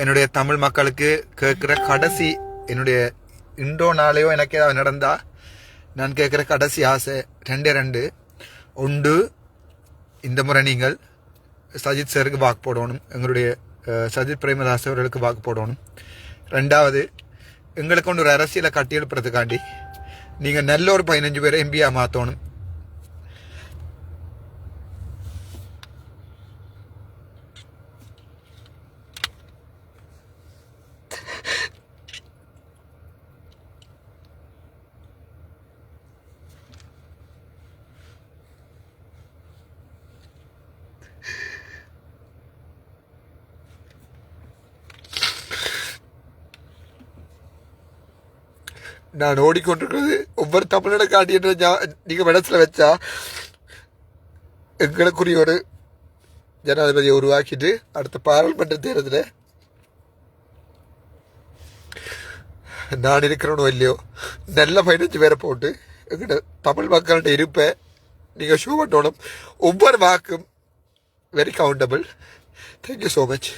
என்னுடைய தமிழ் மக்களுக்கு கேட்குற கடைசி என்னுடைய இன்றோ நாளையோ எனக்கு ஏதாவது நடந்தா நான் கேட்குற கடைசி ஆசை ரெண்டே ரெண்டு. ஒன்று இந்த முறை நீங்கள் சஜித் சாருக்கு வாக்கு போடணும். எங்களுடைய சஜித் பிரேமதாஸ் அவர்களுக்கு வாக்கு போடணும். ரெண்டாவது எங்களுக்கு ஒன்று ஒரு அரசியலை கட்டி எழுப்புறதுக்காண்டி நீங்கள் நல்ல ஒரு பதினஞ்சு பேரை எம்பியாக மாற்றணும் நான் ஓடிக்கொண்டிருக்கிறது. ஒவ்வொரு தமிழோட காட்டிய நீங்கள் மனசில் வச்சா எங்களுக்குரிய ஒரு ஜனாதிபதியை உருவாக்கிட்டு அடுத்த பாராளுமன்ற தேர்தலில் நான் இருக்கிறனோ இல்லையோ நல்ல பதினஞ்சு பேரை போட்டு எங்கள்கிட்ட தமிழ் மக்கள்கிட்ட இருப்பை நீங்கள் ஷோ பண்ணணும் ஒவ்வொரு வாக்கும் very countable thank you so much